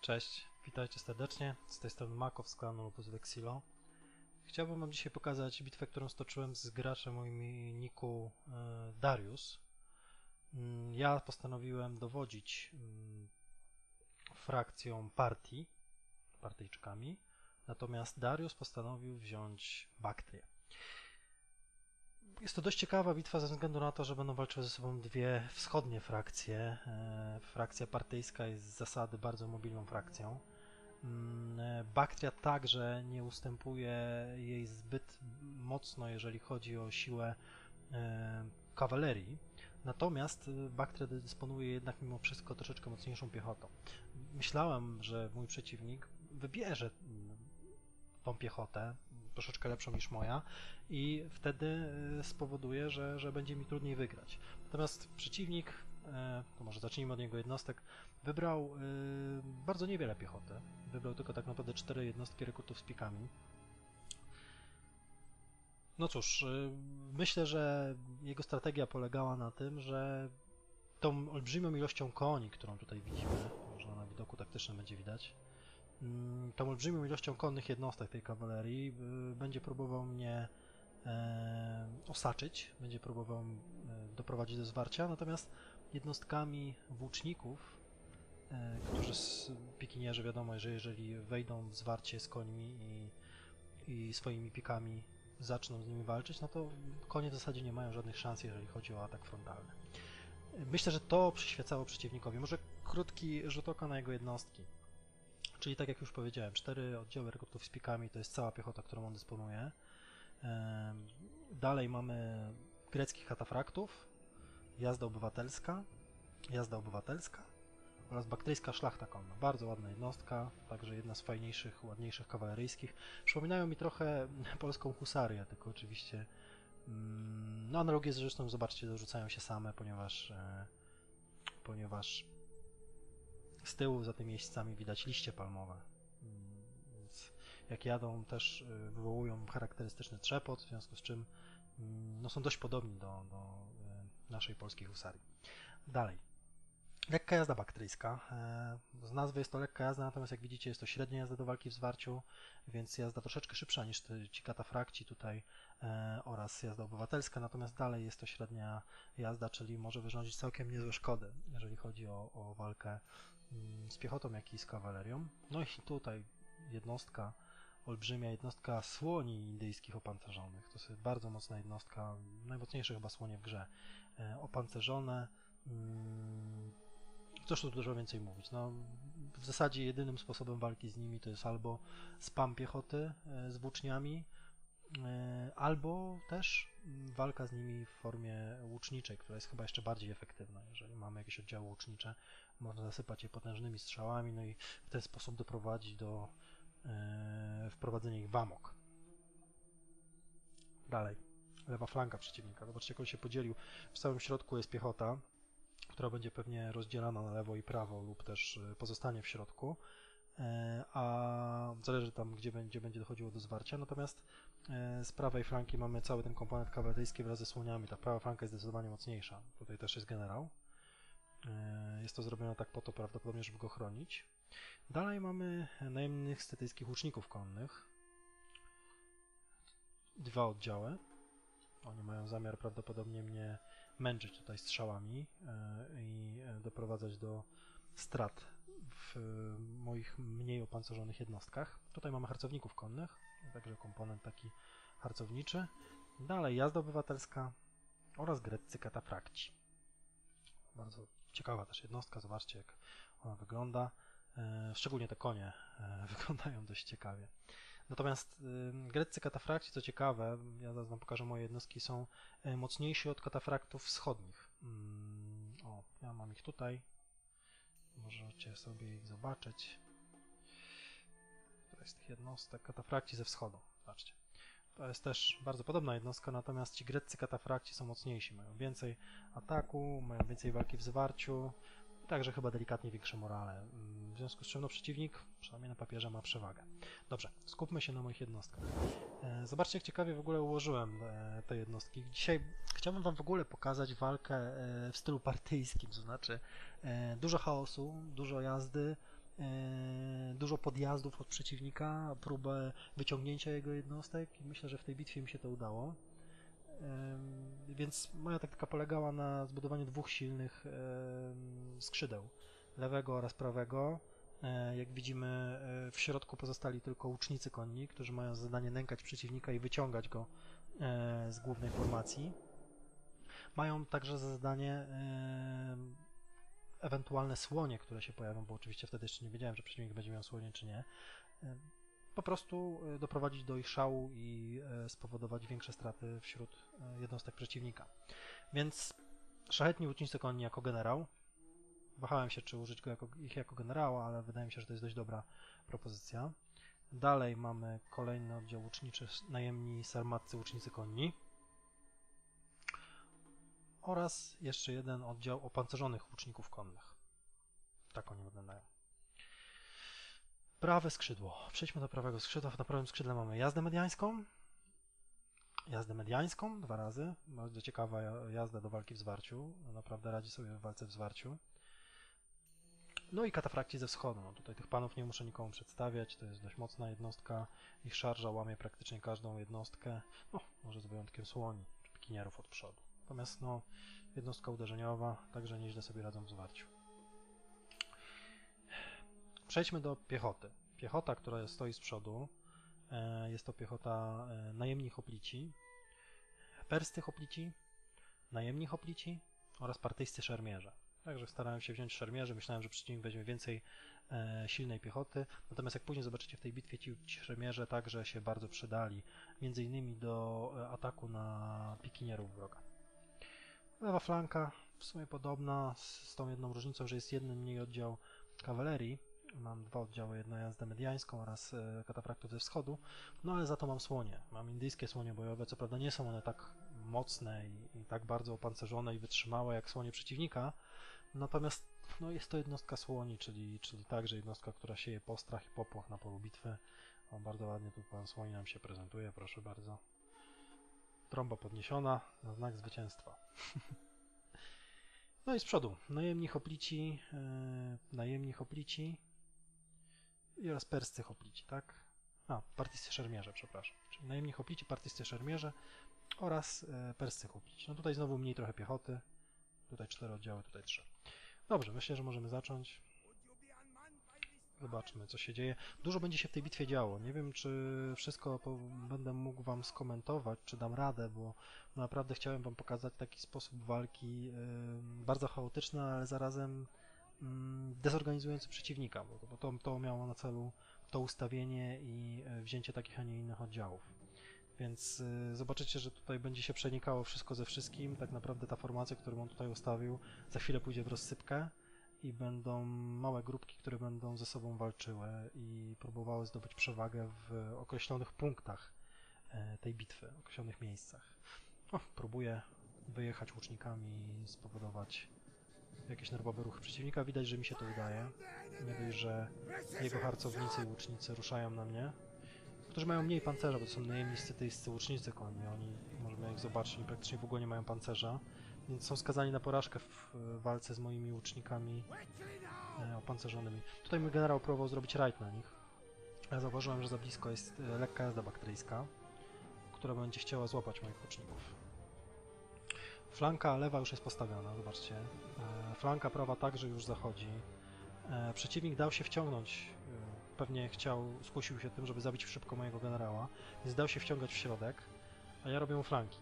Cześć, witajcie serdecznie. Z tej strony Makow z klanu Lupus Vexilo. Chciałbym Wam dzisiaj pokazać bitwę, którą stoczyłem z graczem o imieniu e, Darius. Mm, Ja postanowiłem dowodzić mm, frakcją partii, partyjczykami, natomiast Darius postanowił wziąć Baktrię. Jest to dość ciekawa bitwa ze względu na to, że będą walczyły ze sobą dwie wschodnie frakcje. E, Frakcja partyjska jest z zasady bardzo mobilną frakcją. Mm, e, Baktria także nie ustępuje jej zbyt mocno, jeżeli chodzi o siłę e, kawalerii. Natomiast Baktria dysponuje jednak mimo wszystko troszeczkę mocniejszą piechotą. Myślałem, że mój przeciwnik wybierze mm, tą piechotę, troszeczkę lepszą niż moja, i wtedy e, spowoduje, że, że będzie mi trudniej wygrać. Natomiast przeciwnik, e, to może zacznijmy od niego jednostek, wybrał e, bardzo niewiele piechoty. Wybrał tylko tak naprawdę cztery jednostki rekrutów z pikami. No cóż, myślę, że jego strategia polegała na tym, że tą olbrzymią ilością koni, którą tutaj widzimy, może na widoku taktycznym będzie widać, tą olbrzymią ilością konnych jednostek tej kawalerii y, będzie próbował mnie e, osaczyć, będzie próbował e, doprowadzić do zwarcia, natomiast jednostkami włóczników, e, którzy z pikinierzy wiadomo, że jeżeli wejdą w zwarcie z końmi i, i swoimi pikami zaczną z nimi walczyć, no to konie w zasadzie nie mają żadnych szans, jeżeli chodzi o atak frontalny. Myślę, że to przyświecało przeciwnikowi. Może krótki rzut oka na jego jednostki. Czyli tak jak już powiedziałem, cztery oddziały rekrutów z pikami to jest cała piechota, którą on dysponuje. Dalej mamy greckich katafraktów, jazda obywatelska, jazda obywatelska oraz baktryjska szlachta konna. Bardzo ładna jednostka, także jedna z fajniejszych, ładniejszych kawaleryjskich. Przypominają mi trochę polską husarię, tylko oczywiście mm, no analogie zresztą zobaczcie, dorzucają się same, ponieważ e, ponieważ z tyłu za tymi jeźdźcami widać liście palmowe. Mm, Więc jak jadą też y, wywołują charakterystyczny trzepot, w związku z czym mm, no, są dość podobni do, do y, naszej polskiej husarii. Dalej. Lekka jazda baktryjska. E, Z nazwy jest to lekka jazda, natomiast jak widzicie jest to średnia jazda do walki w zwarciu, więc jazda troszeczkę szybsza niż ci katafrakci tutaj e, oraz jazda obywatelska, natomiast dalej jest to średnia jazda, czyli może wyrządzić całkiem niezłe szkody, jeżeli chodzi o, o walkę z piechotą, jak i z kawalerią. No i tutaj jednostka, olbrzymia jednostka słoni indyjskich opancerzonych. To jest bardzo mocna jednostka, najmocniejsze chyba słonie w grze. E, Opancerzone. mm, Cóż tu dużo więcej mówić? No, w zasadzie jedynym sposobem walki z nimi to jest albo spam piechoty e, z włóczniami, albo też walka z nimi w formie łuczniczej, która jest chyba jeszcze bardziej efektywna. Jeżeli mamy jakieś oddziały łucznicze, można zasypać je potężnymi strzałami, no i w ten sposób doprowadzić do e, wprowadzenia ich w amok. Dalej, lewa flanka przeciwnika. Zobaczcie, jak on się podzielił. W samym środku jest piechota, która będzie pewnie rozdzielana na lewo i prawo lub też e, pozostanie w środku, e, a zależy tam, gdzie będzie, będzie dochodziło do zwarcia. Natomiast e, z prawej flanki mamy cały ten komponent kawaleryjski wraz ze słoniami. Ta prawa flanka jest zdecydowanie mocniejsza. Tutaj też jest generał. E, Jest to zrobione tak po to prawdopodobnie, żeby go chronić. Dalej mamy najemnych stetyjskich łuczników konnych. Dwa oddziały. Oni mają zamiar prawdopodobnie mnie męczyć tutaj strzałami e, i e, doprowadzać do strat w moich mniej opancerzonych jednostkach. Tutaj mamy harcowników konnych, także komponent taki harcowniczy. Dalej jazda obywatelska oraz greccy katafrakci. Bardzo ciekawa też jednostka, zobaczcie jak ona wygląda. E, Szczególnie te konie e, wyglądają dość ciekawie. Natomiast y, greccy katafrakci, co ciekawe, ja zaraz wam pokażę moje jednostki, są e, mocniejsi od katafraktów wschodnich. Mm, O, ja mam ich tutaj. Możecie sobie ich zobaczyć. To jest tych jednostek, katafrakci ze wschodu. Zobaczcie. To jest też bardzo podobna jednostka, natomiast ci greccy katafrakci są mocniejsi, mają więcej ataku, mają więcej walki w zwarciu, także chyba delikatnie większe morale. W związku z czym no, przeciwnik, przynajmniej na papierze, ma przewagę. Dobrze, skupmy się na moich jednostkach. E, Zobaczcie, jak ciekawie w ogóle ułożyłem e, te jednostki. Dzisiaj chciałbym Wam w ogóle pokazać walkę e, w stylu partyjskim, to znaczy dużo chaosu, dużo jazdy, dużo podjazdów od przeciwnika, próbę wyciągnięcia jego jednostek i myślę, że w tej bitwie mi się to udało. Więc moja taktyka polegała na zbudowaniu dwóch silnych skrzydeł, lewego oraz prawego. E, Jak widzimy, e, w środku pozostali tylko łucznicy konni, którzy mają za zadanie nękać przeciwnika i wyciągać go e, z głównej formacji. Mają także za zadanie ewentualne słonie, które się pojawią, bo oczywiście wtedy jeszcze nie wiedziałem, że przeciwnik będzie miał słonie czy nie. Po prostu e, doprowadzić do ich szału i e, spowodować większe straty wśród e, jednostek przeciwnika. Więc szlachetni łucznicy konni jako generał. Wahałem się, czy użyć go jako, ich jako generała, ale wydaje mi się, że to jest dość dobra propozycja. Dalej mamy kolejny oddział łuczniczy, najemni sarmatcy łucznicy konni. Oraz jeszcze jeden oddział opancerzonych łuczników konnych. Tak oni wyglądają. Prawe skrzydło. Przejdźmy do prawego skrzydła. Na prawym skrzydle mamy jazdę mediańską. Jazdę mediańską dwa razy. Bardzo ciekawa ja- jazda do walki w zwarciu. Naprawdę radzi sobie w walce w zwarciu. No i katafrakci ze wschodu. No tutaj tych panów nie muszę nikomu przedstawiać. To jest dość mocna jednostka. Ich szarża łamie praktycznie każdą jednostkę. No, może z wyjątkiem słoni czy pikinierów od przodu. Natomiast no, jednostka uderzeniowa, także nieźle sobie radzą w zwarciu. Przejdźmy do piechoty. Piechota, która stoi z przodu, e, jest to piechota e, najemni hoplici, persty hoplici, najemni hoplici oraz partyjscy szermierze. Także starałem się wziąć szermierzy, myślałem, że przeciwnik weźmie więcej e, silnej piechoty, natomiast jak później zobaczycie w tej bitwie, ci, szermierze także się bardzo przydali, między innymi do ataku na pikinierów wroga. Lewa flanka w sumie podobna, z, z tą jedną różnicą, że jest jeden mniej oddział kawalerii, Mam dwa oddziały, jedną jazdę mediańską oraz e, katafraktów ze wschodu, no ale za to mam słonie. Mam indyjskie słonie bojowe, co prawda nie są one tak mocne i, i tak bardzo opancerzone i wytrzymałe jak słonie przeciwnika, natomiast no, jest to jednostka słoni, czyli, czyli także jednostka, która sieje postrach i popłoch na polu bitwy. O, bardzo ładnie tu pan słoni nam się prezentuje, proszę bardzo. Trąba podniesiona na znak zwycięstwa. No i z przodu, najemni hoplici, yy, najemni hoplici i oraz perscy hoplici, tak? A, partyscy szermierze, przepraszam. Czyli najemni hoplici, partyscy szermierze oraz yy, perscy hoplici. No tutaj znowu mniej trochę piechoty. Tutaj cztery oddziały, tutaj trzy. Dobrze, myślę, że możemy zacząć. Zobaczmy, co się dzieje. Dużo będzie się w tej bitwie działo. Nie wiem, czy wszystko będę mógł Wam skomentować, czy dam radę, bo naprawdę chciałem Wam pokazać taki sposób walki yy, bardzo chaotyczny, ale zarazem dezorganizujący przeciwnika, bo, to, to miało na celu to ustawienie i yy, wzięcie takich, a nie innych oddziałów. Więc yy, zobaczycie, że tutaj będzie się przenikało wszystko ze wszystkim. Tak naprawdę ta formacja, którą on tutaj ustawił, za chwilę pójdzie w rozsypkę i będą małe grupki, które będą ze sobą walczyły i próbowały zdobyć przewagę w określonych punktach e, tej bitwy, określonych miejscach. O, próbuję wyjechać łucznikami i spowodować jakieś nerwowe ruchy przeciwnika. Widać, że mi się to udaje. Nie dość, że jego harcownicy i łucznicy ruszają na mnie, którzy mają mniej pancerza, bo to są najemni scytyjscy łucznicy konni. Oni, możemy ich zobaczyć, oni praktycznie w ogóle nie mają pancerza więc są skazani na porażkę w walce z moimi łucznikami e, opancerzonymi. Tutaj mój generał próbował zrobić rajd na nich. Ja zauważyłem, że za blisko jest e, lekka jazda bakteryjska, która będzie chciała złapać moich łuczników. Flanka lewa już jest postawiona, zobaczcie. E, Flanka prawa także już zachodzi. E, Przeciwnik dał się wciągnąć, e, pewnie chciał, skusił się tym, żeby zabić szybko mojego generała, więc dał się wciągać w środek, a ja robię mu flanki.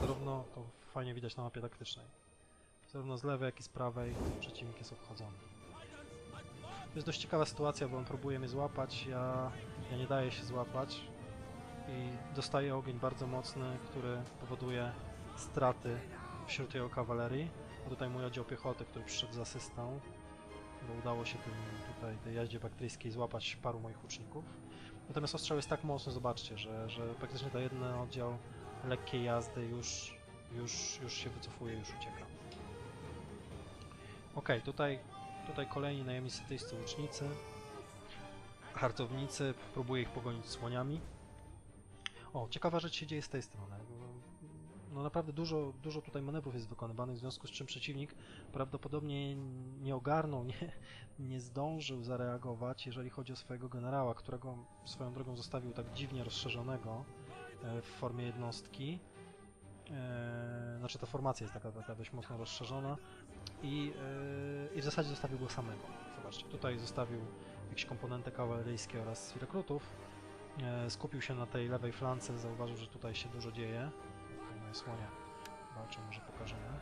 Zarówno to fajnie widać na mapie taktycznej. Zarówno z lewej, jak i z prawej przeciwnik jest obchodzony. To jest dość ciekawa sytuacja, bo on próbuje mnie złapać, ja, ja nie daję się złapać i dostaję ogień bardzo mocny, który powoduje straty wśród jego kawalerii. A tutaj mój oddział piechoty, który przyszedł z asystą, bo udało się tym, tutaj tej jaździe bakteryjskiej złapać paru moich łuczników. Natomiast ostrzał jest tak mocny, zobaczcie, że, że praktycznie ten jeden oddział lekkiej jazdy już, już, już się wycofuje, już ucieka. Ok, tutaj, tutaj kolejni najemni sytyjscy łucznicy, hartownicy, próbuję ich pogonić słoniami. O, ciekawa rzecz się dzieje z tej strony. no naprawdę dużo, dużo tutaj manewrów jest wykonywanych, w związku z czym przeciwnik prawdopodobnie nie ogarnął, nie, nie zdążył zareagować, jeżeli chodzi o swojego generała, którego swoją drogą zostawił tak dziwnie rozszerzonego e, w formie jednostki. E, Znaczy ta formacja jest taka, taka dość mocno rozszerzona i, e, i w zasadzie zostawił go samego. Zobaczcie, tutaj zostawił jakieś komponenty kawaleryjskie oraz rekrutów. E, Skupił się na tej lewej flance, zauważył, że tutaj się dużo dzieje. Moje słonie walczą, może pokażemy.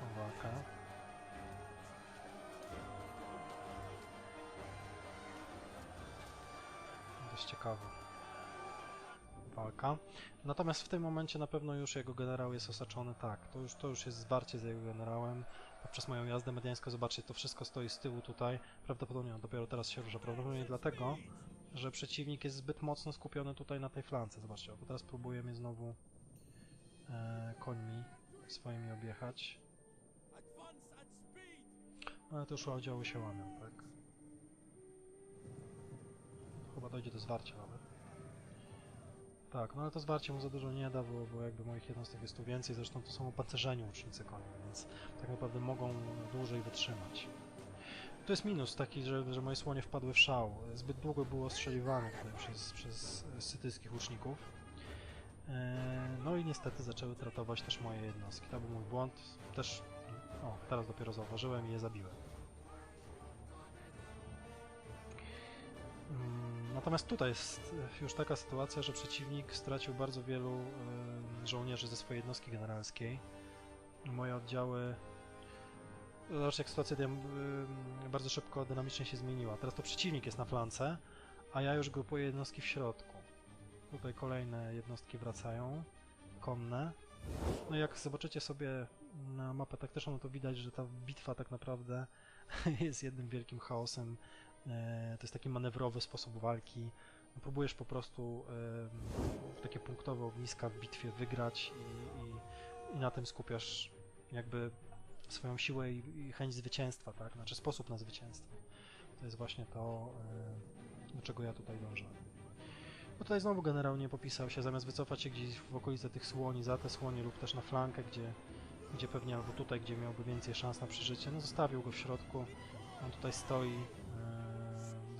Tą walkę. Dość ciekawa walka. Natomiast w tym momencie na pewno już jego generał jest osaczony tak. To już, to już jest zwarcie z jego generałem. Poprzez moją jazdę mediańską, zobaczcie, to wszystko stoi z tyłu tutaj. Prawdopodobnie on dopiero teraz się rusza. Prawdopodobnie dlatego, że przeciwnik jest zbyt mocno skupiony tutaj na tej flance. Zobaczcie, bo teraz próbuje mnie znowu e, końmi swoimi objechać. No, Ale to już oddziały się łamią, tak? Chyba dojdzie do zwarcia nawet. Tak, no ale to zwarcie mu za dużo nie da, bo, bo jakby moich jednostek jest tu więcej, zresztą to są opancerzeni łucznicy koni, więc tak naprawdę mogą dłużej wytrzymać. To jest minus taki, że, że moje słonie wpadły w szał. Zbyt długo było ostrzeliwane tutaj przez, przez sytyjskich łuczników. Eee, No i niestety zaczęły tratować też moje jednostki. To był mój błąd. Też, o, teraz dopiero zauważyłem i je zabiłem. Natomiast tutaj jest e, już taka sytuacja, że przeciwnik stracił bardzo wielu e, żołnierzy ze swojej jednostki generalskiej. Moje oddziały. Zobaczcie, jak sytuacja e, bardzo szybko, dynamicznie się zmieniła. Teraz to przeciwnik jest na flance, a ja już grupuję jednostki w środku. Tutaj kolejne jednostki wracają, konne. No i jak zobaczycie sobie na mapę taktyczną, no to widać, że ta bitwa tak naprawdę jest jednym wielkim chaosem To jest taki manewrowy sposób walki. No, Próbujesz po prostu takie punktowe ogniska w bitwie wygrać i, i, i na tym skupiasz jakby swoją siłę i, i chęć zwycięstwa, tak? Znaczy sposób na zwycięstwo. To jest właśnie to, e, do czego ja tutaj dążę. No tutaj znowu generał nie popisał się, zamiast wycofać się gdzieś w okolice tych słoni, za te słonie lub też na flankę, gdzie, gdzie pewnie albo tutaj, gdzie miałby więcej szans na przeżycie, no zostawił go w środku. On tutaj stoi, e,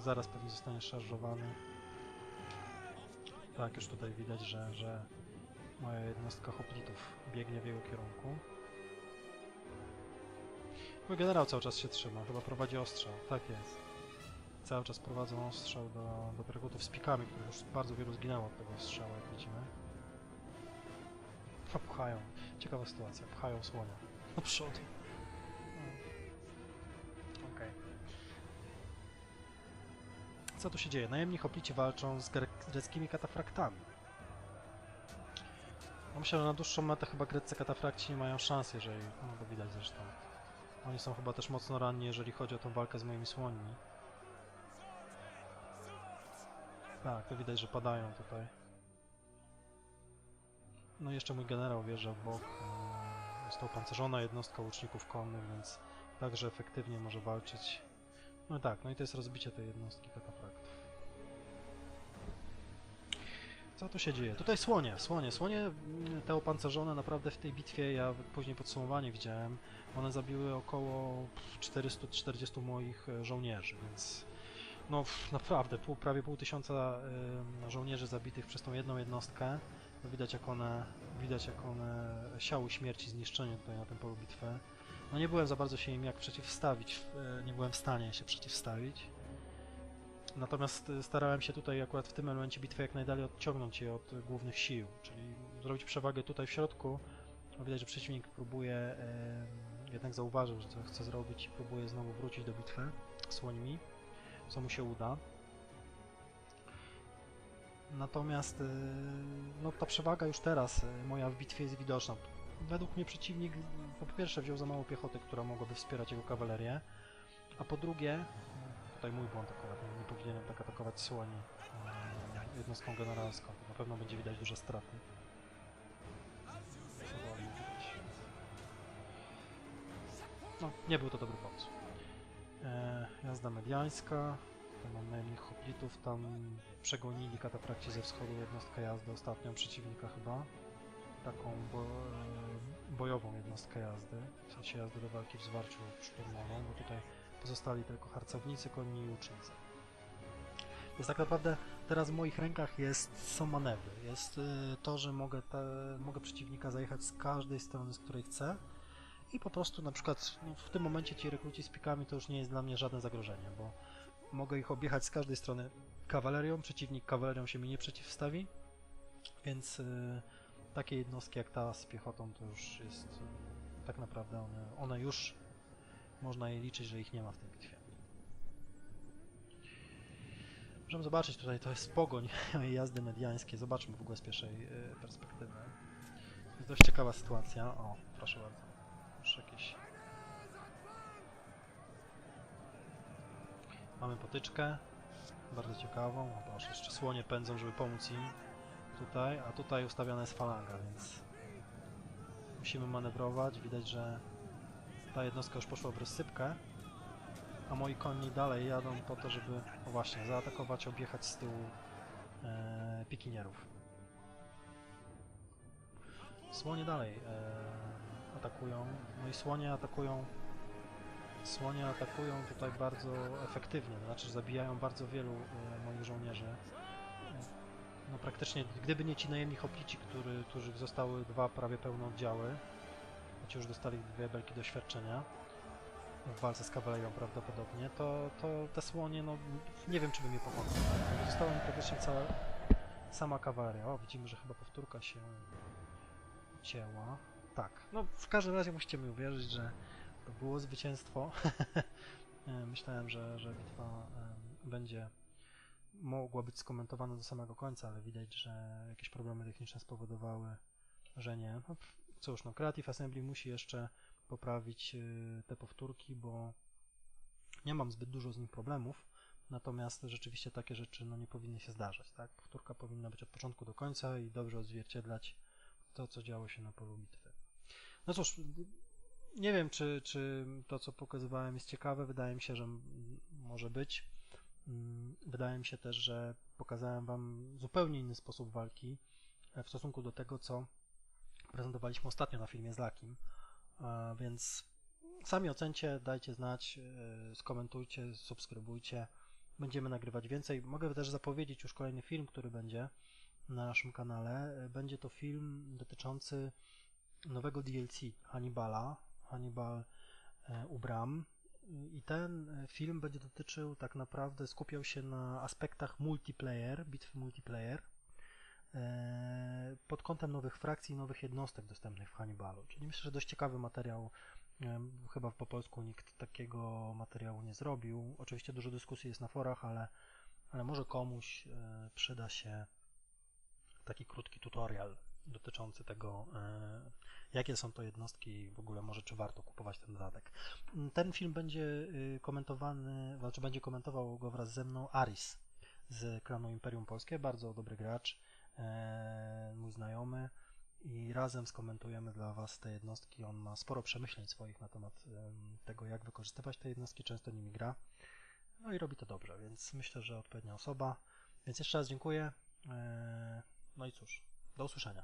zaraz pewnie zostanie szarżowany. Tak, już tutaj widać, że, że moja jednostka hoplitów biegnie w jego kierunku. Mój generał cały czas się trzyma, chyba prowadzi ostrzał, tak jest. Cały czas prowadzą ostrzał do, do perkutów z pikami, których już bardzo wielu zginęło od tego ostrzału, jak widzimy. A pchają. Ciekawa sytuacja, pchają słonia do przodu. Co tu się dzieje? Najemni hoplici walczą z gre- greckimi katafraktami. No myślę, że na dłuższą metę chyba greccy katafrakci nie mają szans, jeżeli... No to widać zresztą. Oni są chyba też mocno ranni, jeżeli chodzi o tą walkę z moimi słońmi. Tak, to widać, że padają tutaj. No i jeszcze mój generał wjeżdża w bok. e, Jest to opancerzona jednostka łuczników konnych, więc także efektywnie może walczyć. No tak, no i to jest rozbicie tej jednostki katafraktów. Co tu się dzieje? Tutaj słonie, słonie, słonie mm, te opancerzone naprawdę w tej bitwie, ja później podsumowanie widziałem, one zabiły około 440 moich e, żołnierzy, więc no naprawdę pół, prawie pół tysiąca żołnierzy zabitych przez tą jedną jednostkę. No, widać jak one, widać jak one siały śmierci, zniszczenie tutaj na tym polu bitwy. No nie byłem za bardzo się im jak przeciwstawić, e, nie byłem w stanie się przeciwstawić. Natomiast e, starałem się tutaj akurat w tym elemencie bitwy jak najdalej odciągnąć je od e, głównych sił, czyli zrobić przewagę tutaj w środku. Widać, że przeciwnik próbuje, jednak zauważył, że co chce zrobić i próbuje znowu wrócić do bitwy słońmi, co mu się uda. Natomiast y, no, ta przewaga już teraz y, moja w bitwie jest widoczna. Według mnie przeciwnik po pierwsze wziął za mało piechoty, która mogłaby wspierać jego kawalerię, a po drugie, tutaj mój błąd akurat, powinienem tak atakować słoni y, jednostką generalską. Na pewno będzie widać duże straty. No, nie był to dobry pomysł. E, jazda mediańska. Tam mam najemnych hoplitów, tam przegonili kataprakci ze wschodu jednostkę jazdy ostatnią przeciwnika chyba. Taką bo, e, bojową jednostkę jazdy, w sensie jazdy do walki w zwarciu szturmową, bo tutaj pozostali tylko harcownicy, konni i łucznicy. Więc tak naprawdę teraz w moich rękach jest, są manewry. Jest y, to, że mogę, te, mogę przeciwnika zajechać z każdej strony, z której chcę i po prostu na przykład no, w tym momencie ci rekruci z pikami to już nie jest dla mnie żadne zagrożenie, bo mogę ich objechać z każdej strony kawalerią, przeciwnik kawalerią się mi nie przeciwstawi, więc y, takie jednostki jak ta z piechotą to już jest y, tak naprawdę one, one już można je liczyć, że ich nie ma w tej bitwie. Możemy zobaczyć tutaj, to jest pogoń jazdy mediańskie. Zobaczmy w ogóle z pierwszej y, perspektywy. Jest dość ciekawa sytuacja. O, proszę bardzo. Już jakieś... Mamy potyczkę. Bardzo ciekawą. O jeszcze słonie pędzą, żeby pomóc im tutaj. A tutaj ustawiona jest falanga, więc musimy manewrować. Widać, że ta jednostka już poszła w rozsypkę a moi konni dalej jadą po to, żeby, o właśnie, zaatakować, objechać z tyłu e, pikinierów. Słonie dalej e, atakują, no i słonie atakują słonie atakują tutaj bardzo efektywnie, to znaczy zabijają bardzo wielu e, moich żołnierzy. No praktycznie, gdyby nie ci najemni hoplici, który, których zostały dwa prawie pełne oddziały, ci już dostali dwie belki doświadczenia, w walce z kawalerią prawdopodobnie, to, to te słonie, no nie wiem czy by mi pomogły. Została mi praktycznie cała sama kawaleria. O, widzimy, że chyba powtórka się cięła. Tak, no w każdym razie musicie mi uwierzyć, że to było zwycięstwo. Myślałem, że, że bitwa będzie mogła być skomentowana do samego końca, ale widać, że jakieś problemy techniczne spowodowały, że nie. No, cóż, no Creative Assembly musi jeszcze poprawić y, te powtórki, bo nie mam zbyt dużo z nich problemów, natomiast rzeczywiście takie rzeczy no, nie powinny się zdarzać. Tak? Powtórka powinna być od początku do końca i dobrze odzwierciedlać to, co działo się na polu bitwy. No cóż, nie wiem, czy, czy to, co pokazywałem, jest ciekawe. Wydaje mi się, że może być. Mm, wydaje mi się też, że pokazałem Wam zupełnie inny sposób walki e, w stosunku do tego, co prezentowaliśmy ostatnio na filmie z Lakim. Więc sami ocencie, dajcie znać, e, skomentujcie, subskrybujcie. Będziemy nagrywać więcej. Mogę też zapowiedzieć już kolejny film, który będzie na naszym kanale. E, Będzie to film dotyczący nowego DLC Hannibala, Hannibal e, u bram. I ten film będzie dotyczył tak naprawdę, skupiał się na aspektach multiplayer, bitwy multiplayer pod kątem nowych frakcji i nowych jednostek dostępnych w Hannibalu. Czyli myślę, że dość ciekawy materiał. E, chyba po polsku nikt takiego materiału nie zrobił. Oczywiście dużo dyskusji jest na forach, ale, ale może komuś e, przyda się taki krótki tutorial dotyczący tego, jakie są to jednostki i w ogóle może czy warto kupować ten dodatek. Ten film będzie komentowany, znaczy będzie komentował go wraz ze mną Aris z klanu Imperium Polskie, bardzo dobry gracz E, mój znajomy i razem skomentujemy dla Was te jednostki. On ma sporo przemyśleń swoich na temat tego, jak wykorzystywać te jednostki, często nimi gra. No i robi to dobrze, więc myślę, że odpowiednia osoba. Więc jeszcze raz dziękuję. E, no i cóż, do usłyszenia.